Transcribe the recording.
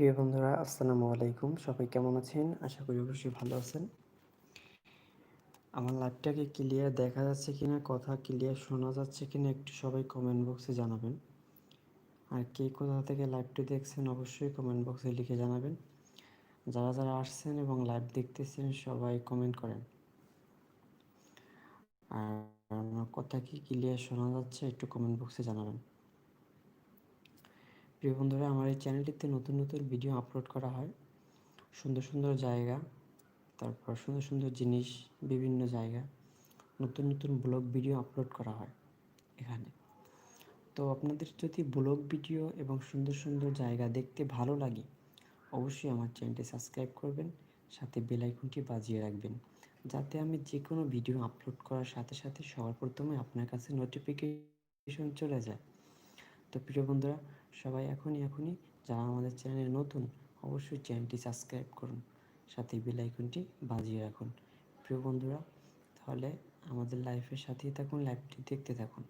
প্রিয় বন্ধুরা, আসসালামু আলাইকুম। সবাই কেমন আছেন? আশা করি অবশ্যই ভালো আছেন। আমার লাইভটাকে ক্লিয়ার দেখা যাচ্ছে কিনা, কথা ক্লিয়ার শোনা যাচ্ছে কিনা, একটু সবাই কমেন্ট বক্সে জানাবেন। আর কে কোথা থেকে লাইভটি দেখছেন, অবশ্যই কমেন্ট বক্সে লিখে জানাবেন। যারা যারা আসছেন এবং লাইভ দেখতেছেন, সবাই কমেন্ট করেন। আর কথা কি ক্লিয়ার শোনা যাচ্ছে, একটু কমেন্ট বক্সে জানাবেন। প্রিয় বন্ধুরা, আমার এই চ্যানেলটিতে নতুন নতুন ভিডিও আপলোড করা হয়। সুন্দর সুন্দর জায়গা, তারপর সুন্দর সুন্দর জিনিস, বিভিন্ন জায়গা, নতুন নতুন ব্লগ ভিডিও আপলোড করা হয় এখানে। তো আপনাদের যদি ব্লগ ভিডিও এবং সুন্দর সুন্দর জায়গা দেখতে ভালো লাগে, অবশ্যই আমার চ্যানেলটি সাবস্ক্রাইব করবেন, সাথে বেল আইকনটি বাজিয়ে রাখবেন, যাতে আমি যে কোনো ভিডিও আপলোড করার সাথে সাথে সবার প্রথমে আপনার কাছে নোটিফিকেশন চলে যায়। তো প্রিয় বন্ধুরা সবাই এখনই এখনই যারা আমাদের চ্যানেলে নতুন, অবশ্যই চ্যানেলটি সাবস্ক্রাইব করুন। সাথে বেল আইকনটি বাজিয়ে রাখুন। প্রিয় বন্ধুরা, তাহলে আমাদের লাইফের সাথেই থাকুন লাইফটি দেখতে থাকুন।